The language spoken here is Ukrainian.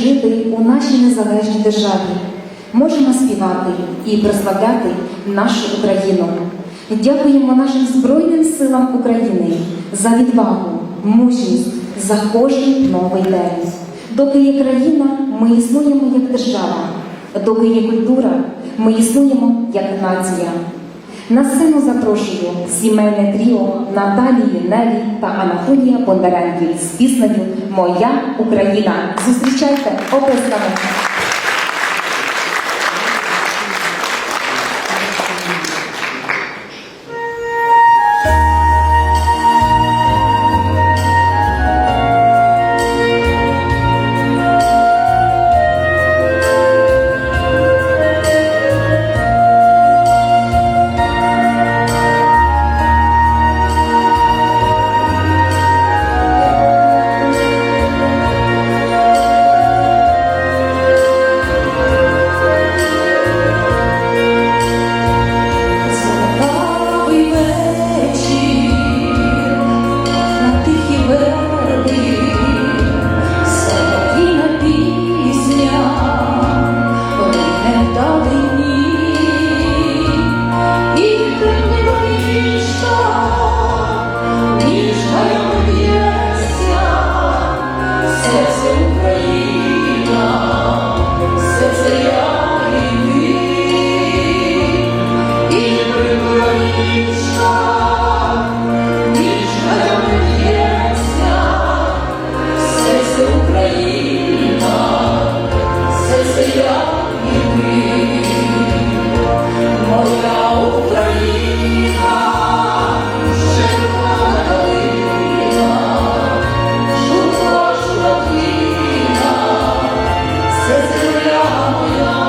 жити у нашій незалежній державі. Можемо співати і прославляти нашу Україну. Дякуємо нашим Збройним силам України за відвагу, мужність, за кожен новий день. Доки є країна, ми існуємо як держава. Доки є культура, ми існуємо як нація. На сцену запрошую сімейне тріо Наталії Нелі та Анатолія Бондаренків з піснею Моя Україна. Зустрічайте оплесками. 谢子你让。